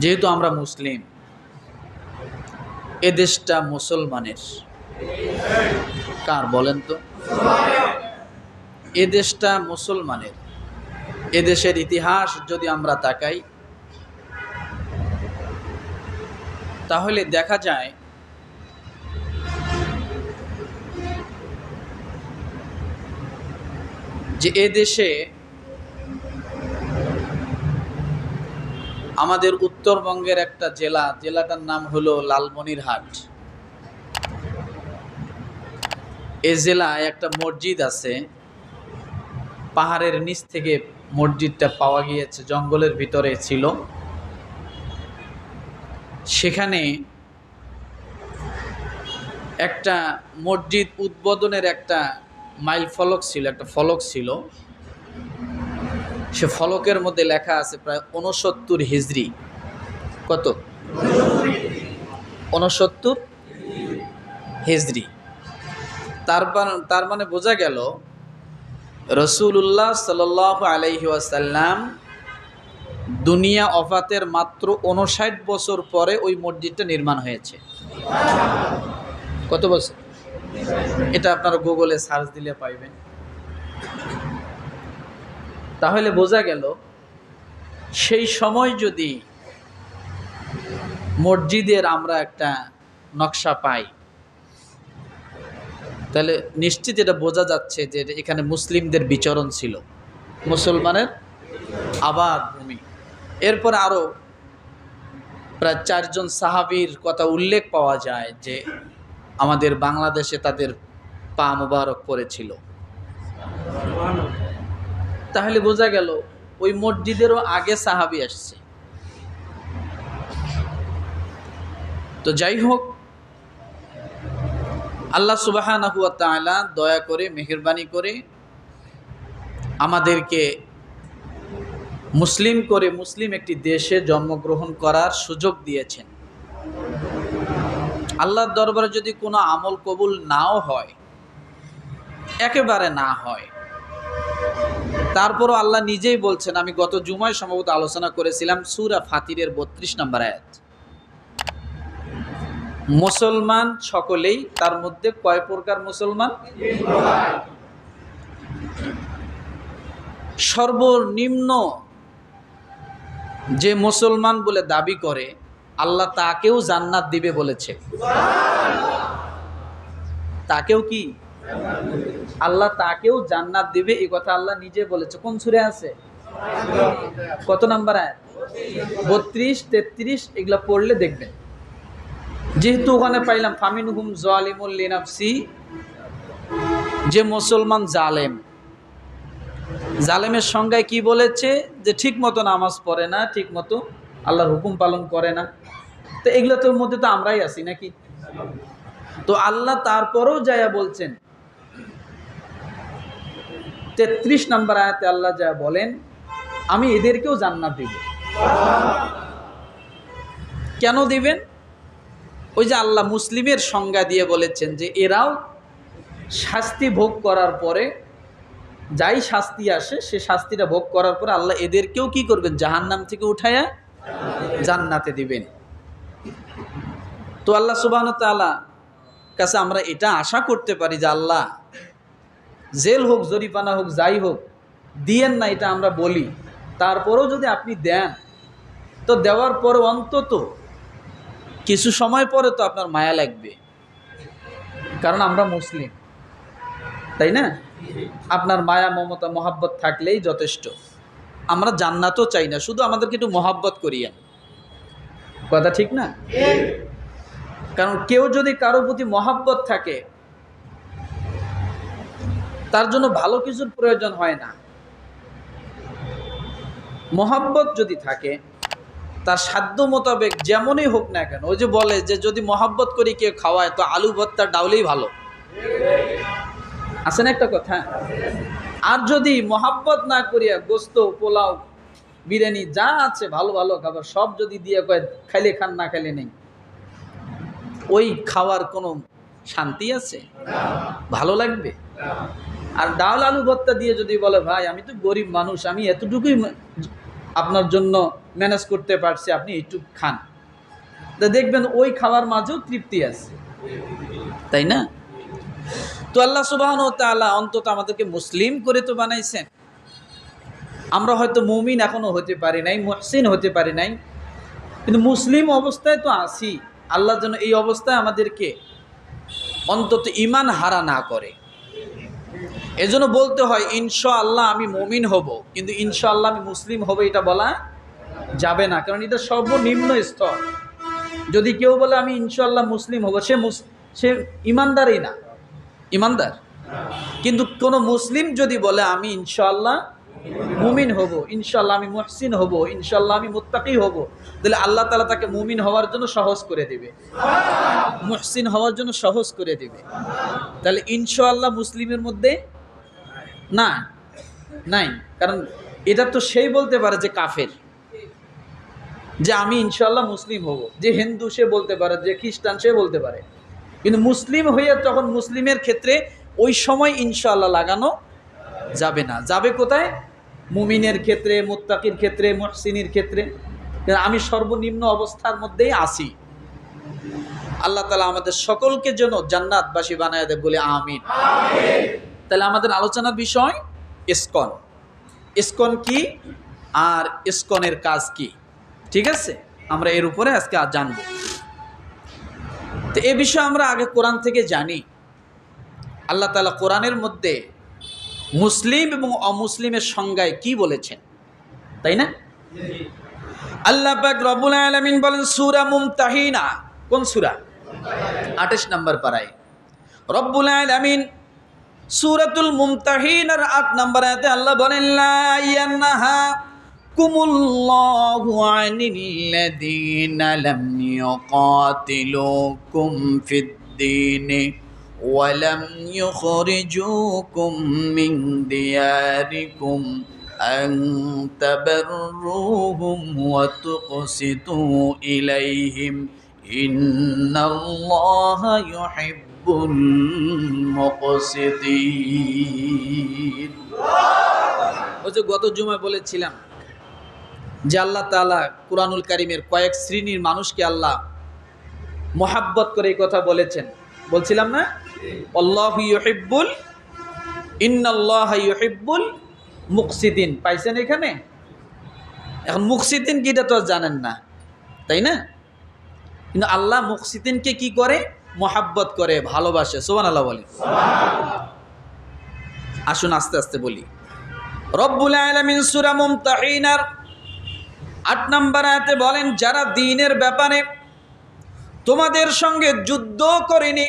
যেহেতু আমরা মুসলিম, এ দেশটা মুসলমানের। কার বলেন তো? এ দেশটা মুসলমানের। এ দেশের ইতিহাস যদি আমরা তাকাই, তাহলে দেখা যায় যে এ দেশে আমাদের উত্তরবঙ্গের একটা জেলা, জেলাটার নাম হলো লালমনিরহাট। এ জেলায় একটা মসজিদ আছে। পাহাড়ের নিচ থেকে মসজিদটা পাওয়া গিয়েছে, জঙ্গলের ভিতরে ছিল। সেখানে একটা মসজিদ উদ্বোধনের একটা মাইল ফলক ছিল, একটা ফলক ছিল। সে ফলকের মধ্যে লেখা আছে প্রায় উনসত্তর হিজড়ি কত? উনসত্তর হিজড়ি তারপর তার মানে বোঝা গেল রসুল্লাহ সাল আলাইহি ওয়াসাল্লাম দুনিয়া অফাতের মাত্র উনষাট বছর পরে ওই মসজিদটা নির্মাণ হয়েছে। কত বছর? এটা আপনারা গুগলে সার্চ দিলে পাইবেন। তাহলে বোঝা গেল, সেই সময় যদি মসজিদের আমরা একটা নকশা পাই, তাহলে নিশ্চিত এটা বোঝা যাচ্ছে যে এখানে মুসলিমদের বিচরণ ছিল। মুসলমানের আবাদ ভূমি। এরপর আরও প্রায় চারজন সাহাবীর কথা উল্লেখ পাওয়া যায় যে আমাদের বাংলাদেশে তাদের পা মোবারক পড়েছিল। তাহলে বোঝা গেল ওই মসজিদেরও আগে সাহাবি আসছে। তো যাই হোক, আল্লাহ সুবাহ দয়া করে, মেহরবানি করে আমাদেরকে মুসলিম করে মুসলিম একটি দেশে জন্মগ্রহণ করার সুযোগ দিয়েছেন। আল্লাহর দরবারে যদি কোনো আমল কবুল নাও হয়, একেবারে না হয় তারপরও আল্লাহ নিজেই বলছেন, আমি গত জুমায় সম্ভবত আলোচনা করেছিলাম সুরা ফাতিরের বত্রিশ নম্বর আয়াত। মুসলমান সকলেই তার মধ্যে কয় প্রকার মুসলমান? সর্বনিম্ন যে মুসলমান বলে দাবি করে, আল্লাহ তাকেও জান্নাত দিবে বলেছে। তাকেও কি? আল্লাহ তাকেও জান্নাত দিবে, এই কথা আল্লাহ নিজে বলেছে। কোন সুরে আছে? কত নাম্বার আয় বত্রিশ, তেত্রিশ, এগুলা পড়লে দেখবেন। যেহেতু ওখানে পাইলাম ফামিন হুম জালিমুল লিনাফসি, যে মুসলমান জালেম। জালেমের সংজ্ঞায় কি বলেছে? যে ঠিক মতো নামাজ পড়ে না, ঠিক মতো আল্লাহর হুকুম পালন করে না। তো এগুলো তোর মধ্যে তো আমরাই আছি নাকি? তো আল্লাহ তারপরেও যায়া বলছেন তেত্রিশ নম্বর আয়াতে আল্লাহ যা বলেন, আমি এদেরকেও জান্নাত দিব। কেন দিবেন? ওই যে আল্লাহ মুসলিমের সংজ্ঞা দিয়ে বলেছেন যে এরাও শাস্তি ভোগ করার পরে, যাই শাস্তি আসে, সে শাস্তিটা ভোগ করার পরে আল্লাহ এদেরকেও কি করবেন? জাহান্নাম থেকে উঠায়া জান্নাতে দিবেন। তো আল্লাহ সুবাহ তাআলা কাছে আমরা এটা আশা করতে পারি যে আল্লাহ জেল হোক জরিপানা হোক যাই হোক দিয়েন না এটা আমরা বলি। তারপরেও যদি আপনি দেন তো দেওয়ার পরে অন্তত কিছু সময় পরে তো আপনার মায়া লাগবে। কারণ আমরা মুসলিম তাই না? আপনার মায়া মমতা মহাব্বত থাকলেই যথেষ্ট। আমরা জান্নাতও চাই না শুধু আমাদেরকে একটু মহাব্বত করিয়েন। কথা ঠিক না? কারণ কেউ যদি কারও প্রতি মহাব্বত থাকে তার জন্য ভালো কিছুর প্রয়োজন হয় না। মহাব্বত যদি থাকে, তার সাধ্য মোতাবেক যেমনই হোক না কেন, ওই যে বলে যে যদি মহাব্বত করি কেউ খাওয়ায়, তো আলু ভর্তা ডাউলেই ভালো। আছে না একটা কথা? আর যদি মহাব্বত না করিয়া গোস্ত, পোলাও, বিরিয়ানি, যা আছে ভালো ভালো খাবার, সব যদি দিয়ে কয়, খাইলে খান, না খাইলে নেই। ওই খাওয়ার কোনো শান্তি আছে? ভালো লাগবে? আর ডাল আলু ভর্তা দিয়ে যদি বলে, ভাই, আমি তো গরিব মানুষ, আমি এতটুকুই আপনার জন্য ম্যানেজ করতে পারছি, আপনি একটু খান। তা দেখবেন ওই খাওয়ার মাঝেও তৃপ্তি আছে। তাই না? তো আল্লাহ সুবাহন তাআলা অন্তত আমাদেরকে মুসলিম করে তো বানাইছেন। আমরা হয়তো মুমিন এখনও হতে পারি নাই, মহসিন হতে পারি নাই। কিন্তু মুসলিম অবস্থায় তো আছি। আল্লাহ যেন এই অবস্থায় আমাদেরকে অন্তত ইমান হারা না করে। এজন্য বলতে হয় ইনশা আল্লাহ আমি মমিন হব। কিন্তু ইনশা আল্লাহ আমি মুসলিম হব এটা বলা যাবে না। কারণ এটা সর্বনিম্ন স্তর। যদি কেউ বলে, আমি ইনশাল্লাহ মুসলিম হব, সে সে ইমানদারই না। ইমানদার। কিন্তু কোনো মুসলিম যদি বলে, আমি ইনশাল্লাহ মুমিন হব ইনশাল্লাহ আমি মুহসিন হব ইনশাল্লাহ আমি মুত্তাকি হব, তাহলে আল্লাহ তালা তাকে মুমিন হওয়ার জন্য সহজ করে দেবে। মুহসিন হওয়ার জন্য সহজ করে দেবে। তাহলে ইনশাল্লাহ মুসলিমের মধ্যে না, নাই। কারণ এটা তো সেই বলতে পারে যে কাফের। যে আমি ইনশাল্লাহ মুসলিম হব। যে হিন্দু সে বলতে পারে, যে খ্রিস্টান সে বলতে পারে। কিন্তু মুসলিম হয়ে তখন মুসলিমের ক্ষেত্রে ওই সময় ইনশাল্লাহ লাগানো যাবে না। যাবে কোথায়? মুমিনের ক্ষেত্রে, মুত্তাকির ক্ষেত্রে, মহসিনীর ক্ষেত্রে। আমি সর্বনিম্ন অবস্থার মধ্যেই আসি আল্লাহ তালা আমাদের সকলকে যেন জান্নাতবাসী বানায় দেয় বলে আমিন। তাহলে আমাদের আলোচনার বিষয় ইসকন ইসকন কি আর ইসকনের কাজ কি? ঠিক আছে? আমরা এর উপরে আজকে আজ জানব। তো এ বিষয়ে আমরা আগে কোরআন থেকে জানি। আল্লাহ তালা কোরআনের মধ্যে মুসলিম এবং অমুসলিমের সংজ্ঞায় কি বলেছেন? তাই না? আল্লাহ পাক রব্বুল আলামিন বলেন, সূরা মুমতাহিনা। কোন সুরা? 28 নম্বর পাড়ায় রব্বুল আলামিন সূরাতুল মুমতাহিনার 8 নম্বর আয়াতে আল্লাহ বলেন লা ইয়ানহা কুমুল্লাহু আনিল্লাযীনা লাম ইউকাতিলুকুম ফিদ-দীনি ولم يخرجوكم من دياركم أن تبروهم وتقسطوا إليهم إن الله يحب المقسطين ওই যে গত জুমায় বলেছিলাম যে আল্লাহ তাআলা কুরআনুল কারিমের কয়েক শ্রেণির মানুষকে আল্লাহ মোহাব্বত করে এই কথা বলেছেন। বলছিলাম না? আল্লাহ ইউহিব্বুল, ইন্নাল্লাহ ইউহিব্বুল মুকসিদিন। পাইছেন এখানে? এখন মুকসিদিন কিটা তো জানেন না, তাই না? কিন্তু আল্লাহ মুকসিদিনকে কি করে? মোহাব্বত করে ভালোবাসে। সোমান আল্লাহ বলে আসুন আস্তে আস্তে বলি। রব্বুল আলামিন সূরা মুমতাহিনার আট নম্বর আয়াতে বলেন যারা দিনের ব্যাপারে তোমাদের সঙ্গে যুদ্ধ করেনি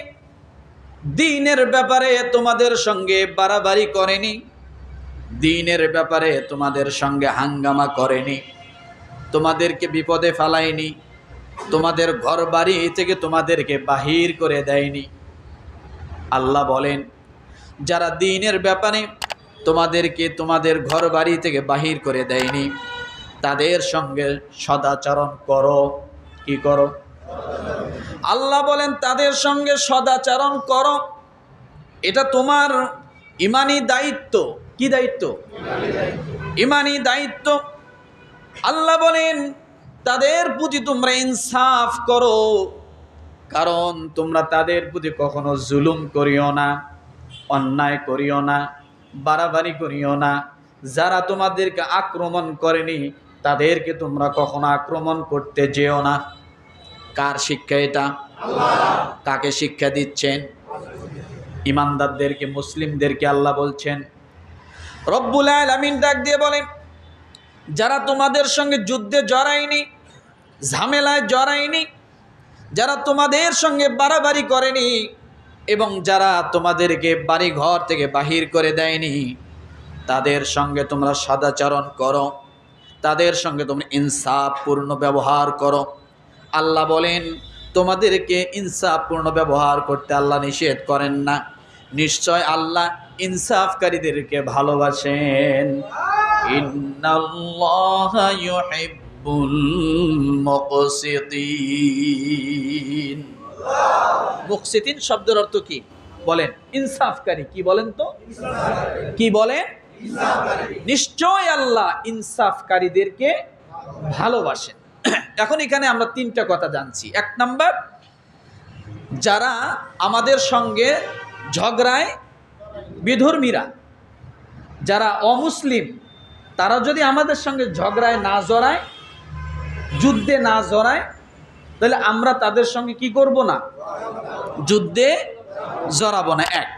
দিনের ব্যাপারে তোমাদের সঙ্গে বাড়াবাড়ি করেনি দিনের ব্যাপারে তোমাদের সঙ্গে হাঙ্গামা করেনি তোমাদেরকে বিপদে ফেলায়নি তোমাদের ঘর বাড়ি থেকে তোমাদেরকে বাহির করে দেয়নি। আল্লাহ বলেন, যারা দিনের ব্যাপারে তোমাদেরকে তোমাদের ঘর বাড়ি থেকে বাহির করে দেয়নি, তাদের সঙ্গে সদাচরণ করো। কি করো? আল্লাহ বলেন, তাদের সঙ্গে সদাচরণ করো। এটা তোমার ইমানি দায়িত্ব। কি দায়িত্ব? ইমানি দায়িত্ব। আল্লাহ বলেন তাদের প্রতি তোমরা ইনসাফ করো। কারণ তোমরা তাদের প্রতি কখনো জুলুম করিও না অন্যায় করিও না বাড়াবাড়ি করিও না। যারা তোমাদেরকে আক্রমণ করেনি তাদেরকে তোমরা কখনো আক্রমণ করতে যেও না। কার শিক্ষা এটা? কাকে শিক্ষা দিচ্ছেন? ইমানদারদেরকে মুসলিমদেরকে আল্লাহ বলছেন। রব্বুল আলামিন ডাক দিয়ে বলেন যারা তোমাদের সঙ্গে যুদ্ধে জড়ায়নি ঝামেলায় জড়ায়নি, যারা তোমাদের সঙ্গে বাড়াবাড়ি করেনি এবং যারা তোমাদেরকে বাড়ি ঘর থেকে বাহির করে দেয়নি, তাদের সঙ্গে তোমরা সদাচরণ করো, তাদের সঙ্গে তোমরা ইনসাফপূর্ণ ব্যবহার করো। আল্লাহ বলেন, তোমাদেরকে ইনসাফপূর্ণ ব্যবহার করতে আল্লাহ নিষেধ করেন না। নিশ্চয় আল্লাহ ইনসাফকারীদেরকে ভালোবাসেন। ইন্নাল্লাহা ইউহিব্বুল মুকসিতিন শব্দের অর্থ কি? বলেন ইনসাফকারী। কি বলেন তো? কি বলেন নিশ্চয় আল্লাহ ইনসাফকারীদেরকে ভালোবাসেন। এখন এখানে আমরা তিনটা কথা জানছি। এক নাম্বার যারা আমাদের সঙ্গে ঝগড়ায় বিধর্মীরা যারা অমুসলিম তারা যদি আমাদের সঙ্গে ঝগড়ায় না জড়ায় যুদ্ধে না জড়ায়, তাহলে আমরা তাদের সঙ্গে কি করব না? যুদ্ধে জড়াবো না, এক।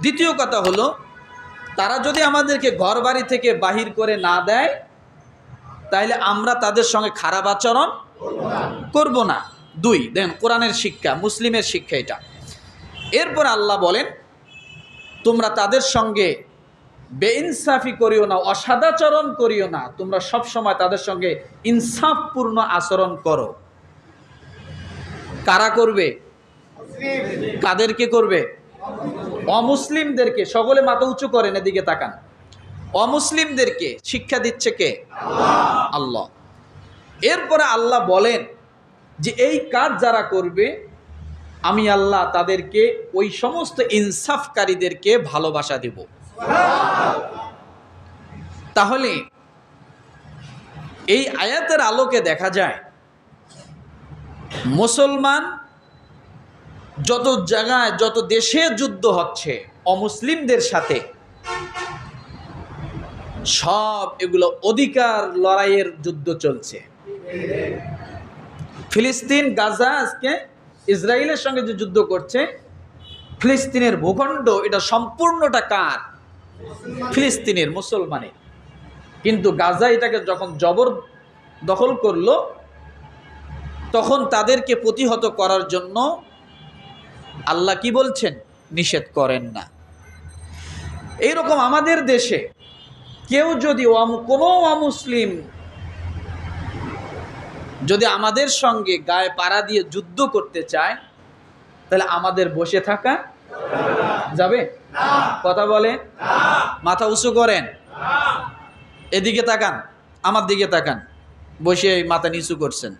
দ্বিতীয় কথা হলো, তারা যদি আমাদেরকে ঘর বাড়ি থেকে বাহির করে না দেয়, তাহলে আমরা তাদের সঙ্গে খারাপ আচরণ করব না। দুই, দেখেন কোরআনের শিক্ষা, মুসলিমের শিক্ষা এটা। এরপর আল্লাহ বলেন, তোমরা তাদের সঙ্গে বেইনসাফি করিও না, অসাদাচরণ করিও না, তোমরা সব সময় তাদের সঙ্গে ইনসাফপূর্ণ আচরণ করো। কারা করবে? কাদেরকে করবে? অমুসলিমদেরকে, সকলে মাথা উঁচু করেন এদিকে তাকান। অমুসলিমদেরকে শিক্ষা দিচ্ছে কে? আল্লাহ। এরপরে আল্লাহ বলেন যে, এই কাজ যারা করবে, আমি আল্লাহ তাদেরকে ওই সমস্ত ইনসাফকারীদেরকে ভালোবাসা দেব। তাহলে এই আয়াতের আলোকে দেখা যায়, মুসলমান যত জায়গায়, যত দেশে যুদ্ধ হচ্ছে, অমুসলিমদের সাথে, সব এগুলো অধিকার লড়াইয়ের যুদ্ধ চলছে। ফিলিস্তিন, গাজা আজকে ইসরায়েলের সঙ্গে যে যুদ্ধ করছে, ফিলিস্তিনের ভূখণ্ড, এটা সম্পূর্ণটা কার? ফিলিস্তিনের মুসলমানের। কিন্তু গাজা এটাকে যখন জবর দখল করল, তখন তাদেরকে প্রতিহত করার জন্য আল্লাহ কি বলছেন? নিষেধ করেন না। এই রকম আমাদের দেশে কেউ যদি কোনো অমুসলিম যদি আমাদের সঙ্গে গায়ে পাড়া দিয়ে যুদ্ধ করতে চায়, তাহলে আমাদের বসে থাকা যাবে? কথা বলে মাথা উঁচু করেন? এদিকে তাকান, আমার দিকে তাকান। বসে মাথা নিচু করছেন।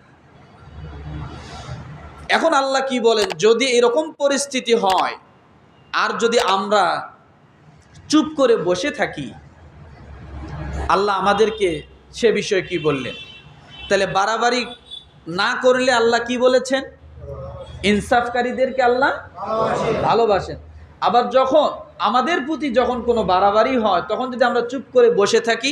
এখন আল্লাহ কি বলেন? যদি এরকম পরিস্থিতি হয়, আর যদি আমরা চুপ করে বসে থাকি, আল্লাহ আমাদেরকে সে বিষয়ে কি বললেন? তাহলে বাড়াবাড়ি না করলে আল্লাহ কি বলেছেন? ইনসাফকারীদেরকে আল্লাহ ভালোবাসেন। আবার যখন আমাদের প্রতি যখন কোনো বাড়াবাড়ি হয়, তখন যদি আমরা চুপ করে বসে থাকি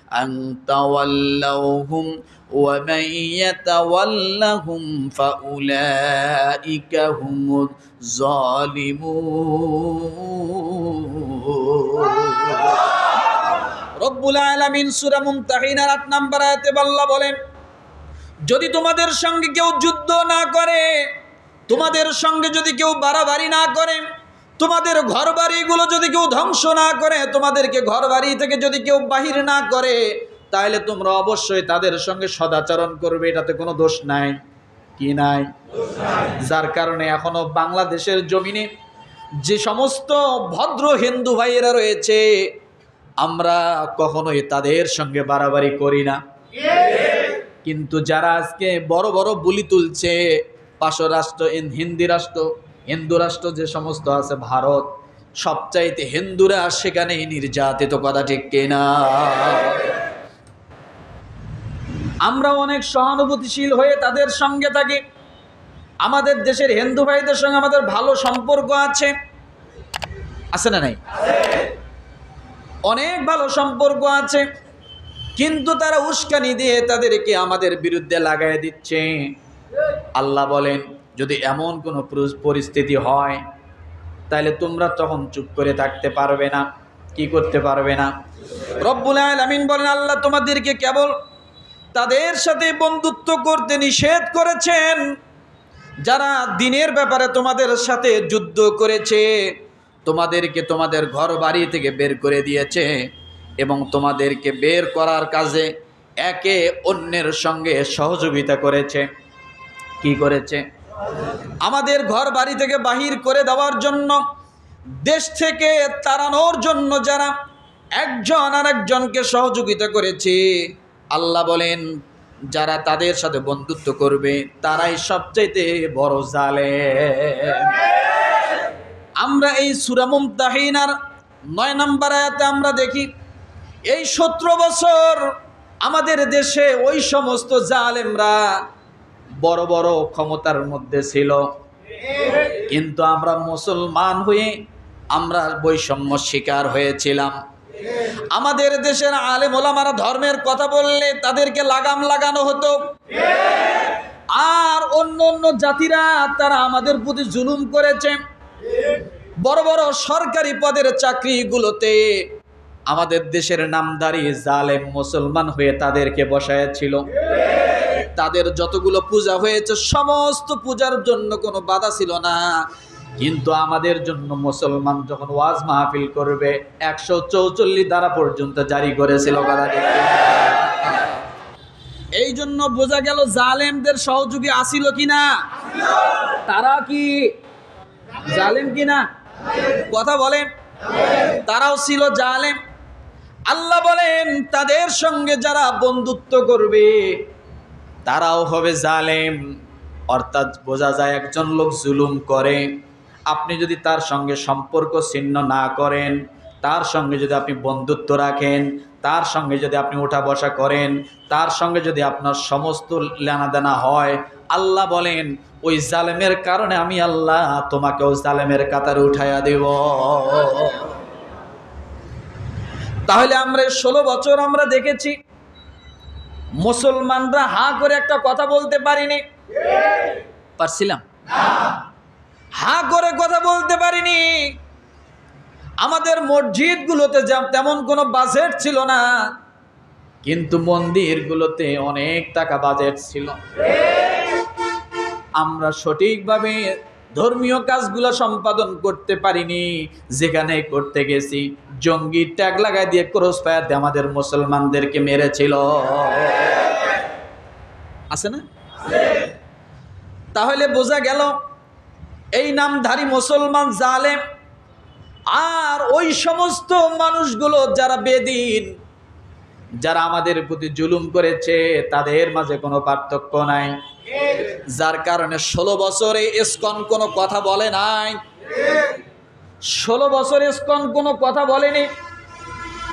أن تولوهم ومن يتولهم فأولئك هم الظالمون রব্বুল আলামিন সূরা মুমতাহিনার 8 নম্বর আয়াতে আল্লাহ বলেন যদি তোমাদের সঙ্গে কেউ যুদ্ধ না করে তোমাদের সঙ্গে যদি কেউ বাড়াবাড়ি না করে তোমাদের ঘর বাড়িগুলো যদি কেউ ধ্বংস না করে, তোমাদেরকে ঘর বাড়ি থেকে যদি কেউ বাহির না করে, তাহলে তোমরা অবশ্যই তাদের সঙ্গে সদাচরণ করবে, এটাতে কোনো দোষ নাই। কি নাই? যার কারণে এখনও বাংলাদেশের জমিনে যে সমস্ত ভদ্র হিন্দু ভাইয়েরা রয়েছে, আমরা কখনোই তাদের সঙ্গে বাড়াবাড়ি করি না। কিন্তু যারা আজকে বড় বড় বুলি তুলছে পার্শ্ব রাষ্ট্র হিন্দি রাষ্ট্র হিন্দু রাষ্ট্র যে সমস্ত আছে, ভারত, সবচাইতে হিন্দুরা আর সেখানে নির্যাতিত, কথা ঠিক কিনা? আমরা অনেক সহানুভূতিশীল হয়ে তাদের সঙ্গে থাকি। আমাদের দেশের হিন্দু ভাইদের সঙ্গে আমাদের ভালো সম্পর্ক আছে। আছে না নাই? অনেক ভালো সম্পর্ক আছে, কিন্তু তারা উস্কানি দিয়ে তাদেরকে আমাদের বিরুদ্ধে লাগাই দিচ্ছে। আল্লাহ বলেন যদি এমন কোনো পরিস্থিতি হয়, তাহলে তোমরা তখন চুপ করে থাকতে পারবে না, কি করতে পারবে না। রব্বুল আলামিন বলেন, আল্লাহ তোমাদেরকে কেবল তাদের সাথে বন্ধুত্ব করতে নিষেধ করেছেন, যারা দিনের ব্যাপারে তোমাদের সাথে যুদ্ধ করেছে, তোমাদেরকে তোমাদের ঘর বাড়ি থেকে বের করে দিয়েছে এবং তোমাদেরকে বের করার কাজে একে অন্যের সঙ্গে সহযোগিতা করেছে। কি করেছে? আমাদের ঘর বাড়ি থেকে বাহির করে দেওয়ার জন্য, দেশ থেকে তাড়ানোর জন্য যারা একজন আর একজনকে সহযোগিতা করেছে, আল্লাহ বলেন, যারা তাদের সাথে বন্ধুত্ব করবে, তারাই সবচাইতে বড় জালে আমরা এই সুরামুম তাহিনার নয় নম্বর আয়াতে আমরা দেখি, এই সতেরো বছর আমাদের দেশে ওই সমস্ত জালেমরা বড় বড় ক্ষমতার মধ্যে ছিল। কিন্তু আমরা মুসলমান হয়ে আমরা বৈষম্য শিকার হয়েছিলাম। আমাদের দেশের আলেম ওলামারা ধর্মের কথা বললে তাদেরকে লাগাম লাগানো হতো। আর অন্য অন্য জাতিরা তারা আমাদের প্রতি জুলুম করেছে। বড় বড় সরকারি পদের চাকরিগুলোতে আমাদের দেশের নামদারি জালেম মুসলমান হয়ে তাদেরকে বসায়াছিল তাদের যতগুলো পূজা হয়েছে, সমস্ত পূজার জন্য কোনো বাধা ছিল না। কিন্তু আমাদের জন্য মুসলমান যখন ওয়াজ মাহফিল করবে, একশো চৌচল্লিশ দ্বারা পর্যন্ত জারি করেছিল? এই জন্য বোঝা গেল জালেমদের সহযোগী আসিল কিনা? তারা কি জালেম কিনা? কথা বলেন। তারাও ছিল জালেম। আল্লাহ বলেন, তাদের সঙ্গে যারা বন্ধুত্ব করবে তারাও হবে জালেম। অর্থাৎ বোঝা যায় একজন লোক জুলুম করে। আপনি যদি তার সঙ্গে সম্পর্ক ছিন্ন না করেন, তার সঙ্গে যদি আপনি বন্ধুত্ব রাখেন, তার সঙ্গে যদি আপনি ওঠা বসা করেন, তার সঙ্গে যদি আপনার সমস্ত লেনাদেনা হয়, আল্লাহ বলেন, ওই জালেমের কারণে আমি আল্লাহ তোমাকেও জালেমের কাতারে উঠাইয়া দেব। তাহলে আমরা ষোলো বছর আমরা দেখেছি মুসলমানরা হা করে একটা কথা বলতে পারিনি। পারছিলাম? হা করে কথা বলতে পারিনি। আমাদের মসজিদগুলোতে তেমন কোনো বাজেট ছিল না। কিন্তু মন্দিরগুলোতে অনেক টাকা বাজেট ছিল। আমরা সঠিকভাবে ধর্মীয় কাজগুলো সম্পাদন করতে পারিনি। যেখানে করতে গেছি, জঙ্গি ট্যাগ লাগাই দিয়ে ক্রস ফায়ার দিয়ে আমাদের মুসলমানদেরকে মেরেছিল। আছে না? তাহলে বোঝা গেল, এই নামধারী মুসলমান জালেম আর ওই সমস্ত মানুষগুলো যারা বেদিন, যারা আমাদের প্রতি জুলুম করেছে, তাদের মাঝে কোনো পার্থক্য নাই। যার কারণে ষোলো বছরে ইস্কন কোনো কথা বলে নাই। ষোলো বছর ইস্কন কোনো কথা বলেনি।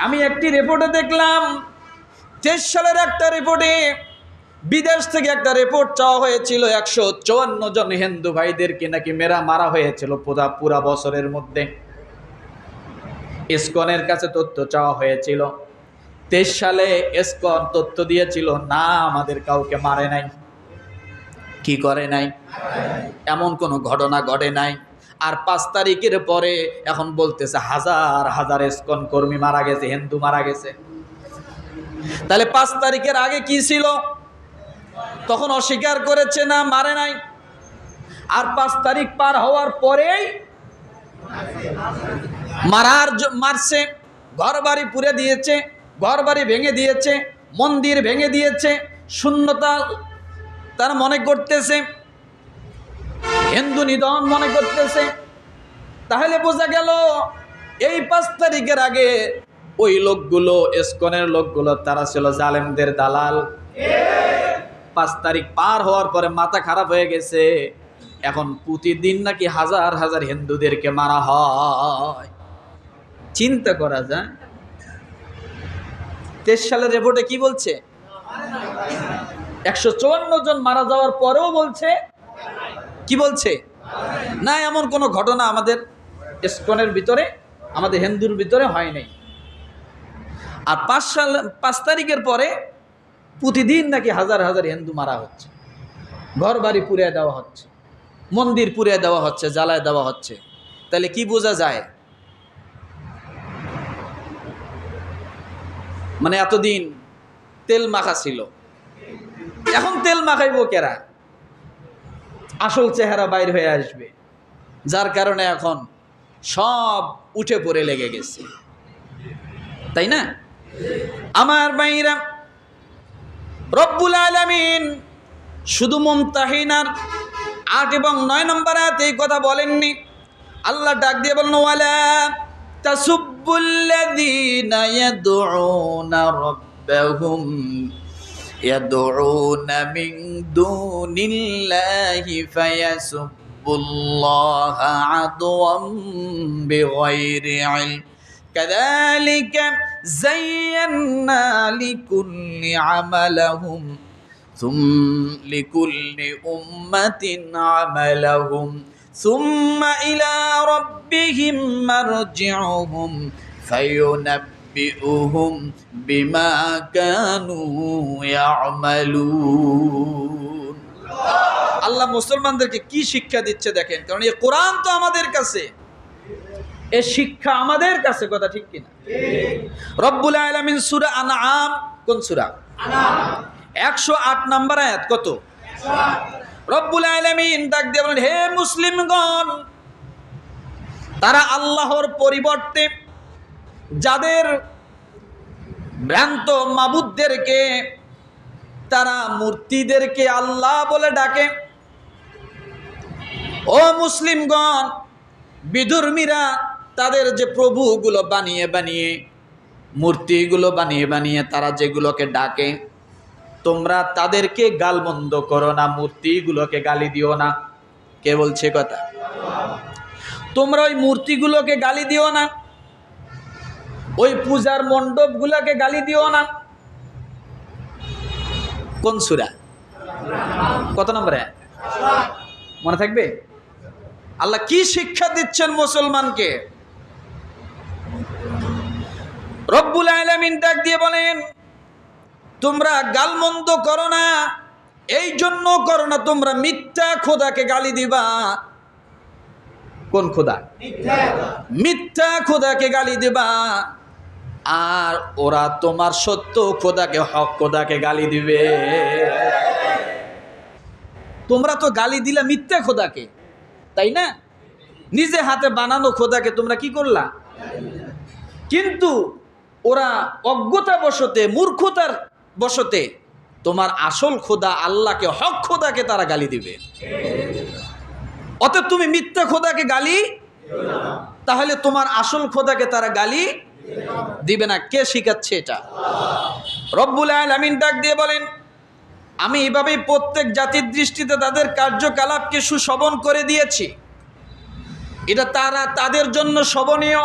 আমি একটি রিপোর্টে দেখলাম, তেইশ সালের একটা রিপোর্টে বিদেশ থেকে একটা রিপোর্ট চাওয়া হয়েছিল, একশো চুয়ান্ন জন হিন্দু ভাইদেরকে নাকি মেরা মারা হয়েছিল পুরা পুরা বছরের মধ্যে। ইস্কনের কাছে তথ্য চাওয়া হয়েছিল। তেইশ সালে ইস্কন তথ্য দিয়েছিল, না, আমাদের কাউকে মারে নাই। কি করে নাই? এমন কোনো ঘটনা ঘটে নাই। আর পাঁচ তারিখের পরে এখন বলতেছে, হাজার হাজার ইস্কন কর্মী মারা গেছে, হিন্দু মারা গেছে। তাহলে পাঁচ তারিখের আগে কি ছিল? তখন অস্বীকার করেছে, না, মারে নাই। আর পাঁচ তারিখ পার হওয়ার পরেই মারার মারছে ঘর বাড়ি পুড়ে দিয়েছে ঘর বাড়ি ভেঙে দিয়েছে, মন্দির ভেঙে দিয়েছে, শূন্যতা তারা মনে করতেছে, হিন্দু নিধন মনে করতেছে। তাহলে বোঝা গেল, এই পাঁচ তারিখের আগে ওই লোকগুলো, এসকনের লোকগুলো, তারা ছিল জালেমদের দালাল। পাঁচ তারিখ পার হওয়ার পরে মাথা খারাপ হয়ে গেছে। এখন প্রতিদিন নাকি হাজার হাজার হিন্দুদেরকে মারা হয়। চিন্তা করা যায়। তেইশ সালের রিপোর্টে কি বলছে? একশো চুয়ান্ন জন মারা যাওয়ার পরেও বলছে, কি বলছে? না এমন কোনো ঘটনা আমাদের ইস্কনের ভিতরে, আমাদের হিন্দুর ভিতরে হয় নাই। আর পাঁচ সাল, পাঁচ তারিখের পরে প্রতিদিন নাকি হাজার হাজার হিন্দু মারা হচ্ছে। ঘর বাড়ি পুড়িয়ে দেওয়া হচ্ছে, মন্দির পুড়িয়ে দেওয়া হচ্ছে, জ্বালায় দেওয়া হচ্ছে। তাহলে কি বোঝা যায়? মানে এতদিন তেল মাখা ছিল। এখন তেল মাখাইব কেরা? আসল চেহারা বাইর হয়ে আসবে। যার কারণে এখন সব উঠে পড়ে লেগে গেছে। তাই না? আমার বাইরা রব্বুল আলামিন শুধু মুমতাহিনার আট এবং নয় নম্বর আয়াতে এই কথা বলেননি। আল্লাহ ডাক দিয়ে বলেন, ওয়ালা তাসুব্বুল্লাযীনা ইয়াদউনা রাব্বাহুম يدعون من دون الله فيسبوا الله عدوا بغير علم. كذلك زينا لكل عملهم ثم لكل أمة عملهم ثم إلى ربهم مرجعهم. فينبئهم বিউহুম বিমা كانوا يعملون আল্লাহ মুসলমানদেরকে কি শিক্ষা দিচ্ছে দেখেন? কারণ এই কোরআন তো আমাদের কাছে। এ শিক্ষা আমাদের কাছে, কথা ঠিক কিনা রব্বুল আলমিন সুরা আনাম কোন সুরা? একশো আট নাম্বার আয়াত, কত? রব্বুল আলমিন ডাক দিয়ে বলেন, হে মুসলিমগণ, তারা আল্লাহর পরিবর্তে যাদের ভ্রান্ত মাবুদদেরকে, তারা মূর্তিদেরকে আল্লাহ বলে ডাকে। ও মুসলিমগণ, বিধর্মীরা, তাদের যে প্রভুগুলো বানিয়ে বানিয়ে, মূর্তিগুলো বানিয়ে বানিয়ে তারা যেগুলোকে ডাকে, তোমরা তাদেরকে গালমন্দ করো না, মূর্তিগুলোকে গালি দিও না। কে বলছে কথা? তোমরা ওই মূর্তিগুলোকে গালি দিও না। ওই পূজার মণ্ডপগুলোকে গালি দিও না। কোন সুরা? কত নম্বরে? মনে থাকবে? আল্লাহ কি শিক্ষা দিচ্ছেন মুসলমানকে? রব্বুল আলামিন ডাক দিয়ে বলেন তোমরা গালমন্দ করো না এই জন্য করো না তোমরা মিথ্যা খোদাকে গালি দিবা। কোন খোদা। মিথ্যা খোদাকে গালি দিবা। আর ওরা তোমার সত্য খোদাকে, হক খোদাকে গালি দিবে। তোমরা তো গালি দিলা মিথ্যা খোদাকে, তাই না? নিজে হাতে বানানো খোদাকে তোমরা কি করলা? কিন্তু ওরা অজ্ঞতা বশতে মূর্খতার বশতে তোমার আসল খোদা আল্লাহকে, হক খোদাকে তারা গালি দিবে। অতএব তুমি মিথ্যা খোদাকে গালি তাহলে তোমার আসল খোদাকে তারা গালি দিবে না। কে শিখাচ্ছে এটা? রব্বুল আলামিন ডাক দিয়ে বলেন, আমি এভাবেই প্রত্যেক জাতির দৃষ্টিতে তাদের কার্যকলাপকে সুশোভন করে দিয়েছি। এটা তারা তাদের জন্য শোভনীয়।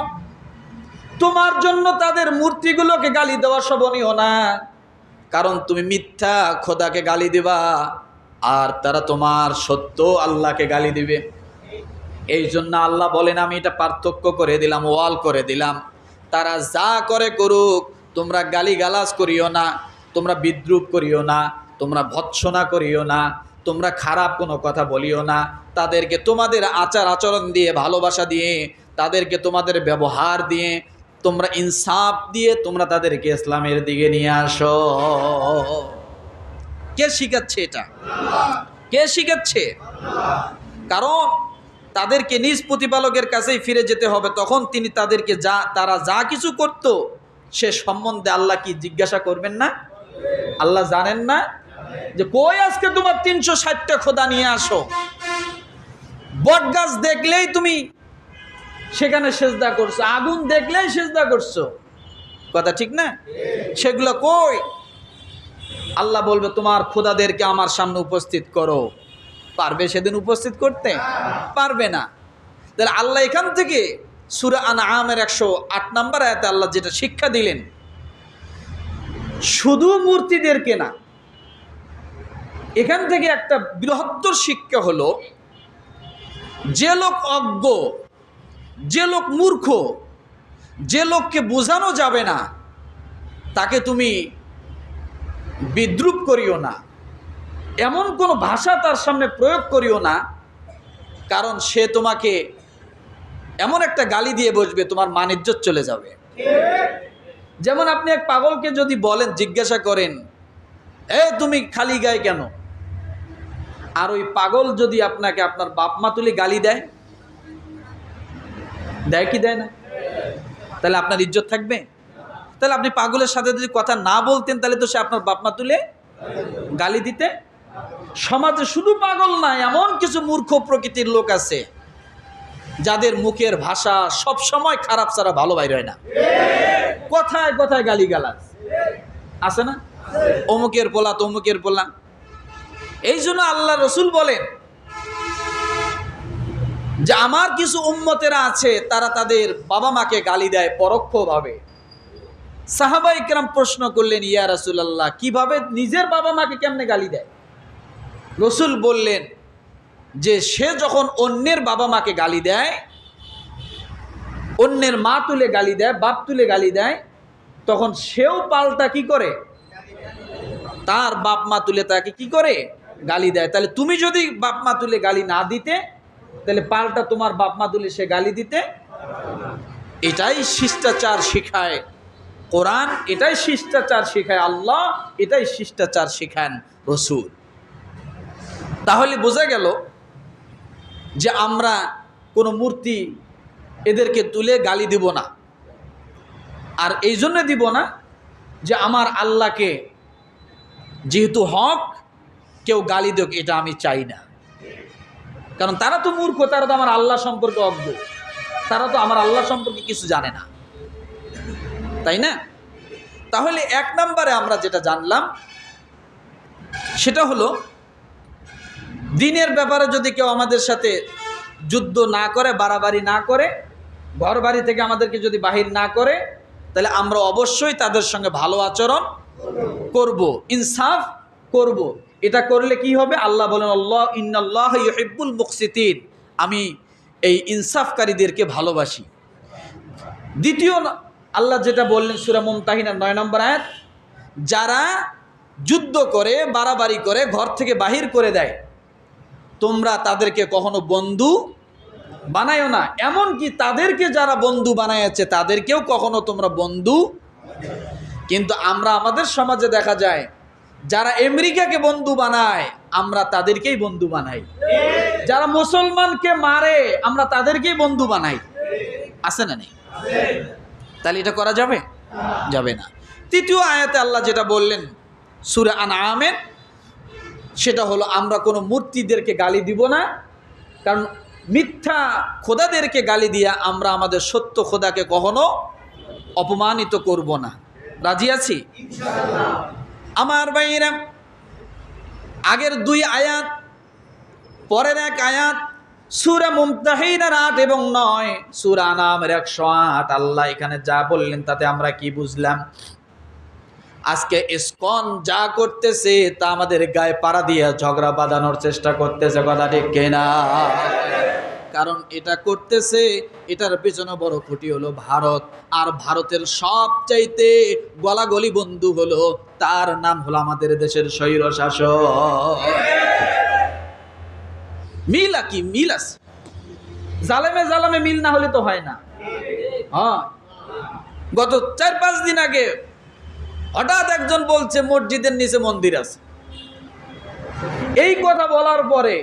তোমার জন্য তাদের মূর্তিগুলোকে গালি দেওয়া শোভনীয় না। কারণ তুমি মিথ্যা খোদাকে গালি দিবা, আর তারা তোমার সত্য আল্লাহকে গালি দিবে। এই জন্য আল্লাহ বলেন, আমি এটা পার্থক্য করে দিলাম, ওয়াল করে দিলাম। তারা যা করে করুক, তোমরা গালি গালাজ করিও না, তোমরা বিদ্রুপ করিও না, তোমরা ভৎসনা করিও না, তোমরা খারাপ কোনো কথা বলিও না। তাদেরকে তোমাদের আচার আচরণ দিয়ে ভালোবাসা দিয়ে, তাদেরকে তোমাদের ব্যবহার দিয়ে, তোমরা ইনসাফ দিয়ে তোমরা তাদেরকে ইসলামের দিকে নিয়ে আসো। কে শিখাচ্ছে এটা? কে শিখাচ্ছে? কারণ তাদেরকে নিজ প্রতিপালকের কাছেই ফিরে যেতে হবে। তখন তিনি তাদেরকে যা, তারা যা কিছু করত, সে সম্বন্ধে আল্লাহ কি জিজ্ঞাসা করবেন না? আল্লাহ জানেন না যে, কই আজকে তোমার তিনশো ষাটটা খোদা নিয়ে আসো? বট গাছ দেখলেই তুমি সেখানে সেজদা করছ, আগুন দেখলেই সেজদা করছ। কথা ঠিক না? সেগুলো কই? আল্লাহ বলবে, তোমার খোদাদেরকে আমার সামনে উপস্থিত করো। পারবে সেদিন উপস্থিত করতে? পারবে না। তাহলে আল্লাহ এখান থেকে সুরা আন আমের একশো আট নম্বর আয়াতে আল্লাহ যেটা শিক্ষা দিলেন, শুধু মূর্তিদেরকে না, এখান থেকে একটা বৃহত্তর শিক্ষা হলো, যে লোক অজ্ঞ, যে লোক মূর্খ, যে লোককে বোঝানো যাবে না, তাকে তুমি বিদ্রুপ করিও না। এমন কোনো ভাষা তার সামনে প্রয়োগ করিও না, কারণ সে তোমাকে এমন একটা গালি দিয়ে বসবে, তোমার মানিজ্যত চলে যাবে। যেমন আপনি এক পাগলকে যদি বলেন, জিজ্ঞাসা করেন, এ, তুমি খালি গায়ে কেন? আর ওই পাগল যদি আপনাকে আপনার বাপ মা তুলে গালি দেয় দেয় কি দেয় না? তাহলে আপনার ইজ্জত থাকবে? তাহলে আপনি পাগলের সাথে যদি কথা না বলতেন, তাহলে তো সে আপনার বাপ মা তুলে গালি দিতে সমাজে শুধু পাগল নাই, এমন কিছু মূর্খ প্রকৃতির লোক আছে, যাদের মুখের ভাষা সব সময় খারাপ ছাড়া ভালো বাইর হয় না। কথায় কথায় গালি গালাজ আছে না? অমুকের পোলা তমুকের পোলা। এই জন্য আল্লাহ রসুল বলেন যে, আমার কিছু উম্মতেরা আছে, তারা তাদের বাবা মাকে গালি দেয় পরোক্ষভাবে। সাহাবা ইকরাম প্রশ্ন করলেন, ইয়া রাসূলুল্লাহ, কীভাবে নিজের বাবা মাকে কেমনে গালি দেয়? রসুল বললেন যে সে যখন অন্যের বাবা মাকে গালি দেয়, অন্যের মা তুলে গালি দেয়, বাপ তুলে গালি দেয়, তখন সেও পাল্টা কি করে? তার বাপ মা তুলে তাকে কি করে? গালি দেয়। তাহলে তুমি যদি বাপ মা তুলে গালি না দিতে, তাহলে পাল্টা তোমার বাপ মা তুলে সে গালি দিতে। এটাই শিষ্টাচার শিখায় কোরআন, এটাই শিষ্টাচার শেখায় আল্লাহ, এটাই শিষ্টাচার শেখান রসুল। তাহলে বোঝা গেল যে আমরা কোনো মূর্তি এদেরকে তুলে গালি দিব না। আর এই জন্য দিব না যে আমার আল্লাহকে যেহেতু হক, কেউ গালি দেক, এটা আমি চাই না। কারণ তারা তো মূর্খ, তারা তো আমার আল্লাহ সম্পর্কে অজ্ঞ। তারা তো আমার আল্লাহ সম্পর্কে কিছু জানে না। তাই না? তাহলে এক নম্বরে আমরা যেটা জানলাম, সেটা হলো দিনের ব্যাপারে যদি কেউ আমাদের সাথে যুদ্ধ না করে, বাড়াবাড়ি না করে ঘর বাড়ি থেকে আমাদেরকে যদি বাহির না করে, তাহলে আমরা অবশ্যই তাদের সঙ্গে ভালো আচরণ করব, ইনসাফ করব। এটা করলে কি হবে? আল্লাহ বলেন, আল্লাহ, ইন্নাল্লাহ ইহিব্বুল মুকসিতিন আমি এই ইনসাফকারীদেরকে ভালোবাসি। দ্বিতীয়, আল্লাহ যেটা বললেন সুরা মুমতাহিনার নয় নম্বর আয়াত, যারা যুদ্ধ করে, বাড়াবাড়ি করে, ঘর থেকে বাহির করে দেয় তোমরা তাদেরকে কখনো বন্ধু বানায়ও না। এমনকি তাদেরকে যারা বন্ধু বানাইছে তাদেরকেও কখনো তোমরা বন্ধু কিন্তু আমরা আমাদের সমাজে দেখা যায়, যারা আমেরিকাকে বন্ধু বানায়, আমরা তাদেরকেই বন্ধু বানাই। যারা মুসলমানকে মারে, আমরা তাদেরকেই বন্ধু বানাই। আছে না নেই? তাহলে এটা করা যাবে? যাবে না। তৃতীয় আয়াতে আল্লাহ যেটা বললেন, সুরে আন আমের সেটা হলো আমরা কোনো মূর্তিদেরকে গালি দিব না। কারণ মিথ্যা খোদাদেরকে গালি দিয়া আমরা আমাদের সত্য খোদাকে কখনো অপমানিত করব না। রাজি আছি? আমার বাইরা আগের দুই আয়াত পরের এক আয়াত সুরা মুমতাহিনার আট এবং নয় সুরা নামের একশো আট আল্লাহ এখানে যা বললেন তাতে আমরা কি বুঝলাম? আজকে ইসকন যা করতেছে তা আমাদের গায়ে পাড়া দিয়ে ঝগড়া বাঁধানোর চেষ্টা করতেছে, কথা ঠিক কেনা? কারণ এটা করতেছে, এটার পেছনে বড় খুঁটি হলো ভারত। আর ভারতের সবচাইতে গলাগলি বন্ধু হলো, তার নাম হলো আমাদের দেশের স্বৈর শাসক মিল কি? মিল আছে জালেমে জালামে মিল না হলে তো হয় না। হ্যাঁ। গত চার পাঁচ দিন আগে হঠাৎ একজন বলছে, মসজিদের নিচে মন্দির আছে। এই কথা বলার পরে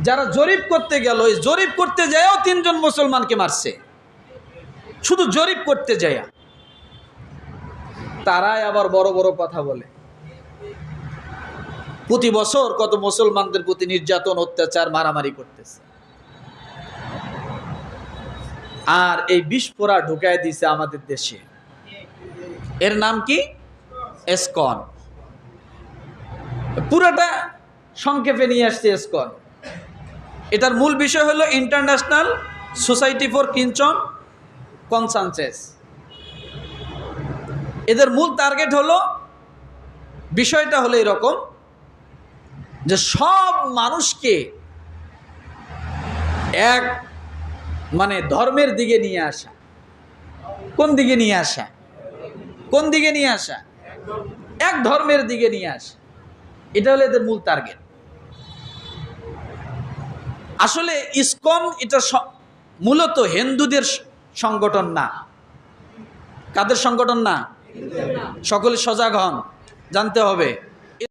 যারা জরিপ করতে গেল ওই জরিপ করতে যায়ও তিনজন মুসলমানকে মারছে। শুধু জরিপ করতে যায়। তারাই আবার বড় বড় কথা বলে। প্রতি বছর কত মুসলমানদের প্রতি নির্যাতন, অত্যাচার, মারামারি করতেছে। আর এই বিস্ফোরা ঢুকায় দিছে আমাদের দেশে। এর নাম কি? এসকন। পুরোটা সংক্ষেপে নিয়ে আসছে এসকন। এটার মূল বিষয় হলো international society for Krishna consciousness. এদের মূল টার্গেট হলো, বিষয়টা হলো এরকম যে সব মানুষকে এক মানে ধর্মের দিকে নিয়ে আসা। কোন দিকে নিয়ে আসা? কোন দিকে নিয়ে আসা? এক ধর্মের দিকে নিয়ে আসা। এটা হলো এদের মূল টার্গেট আসলে ইসকম এটা মূলত হিন্দুদের সংগঠন না। কাদের সংগঠন না? সকলে সজাগ হন, জানতে হবে।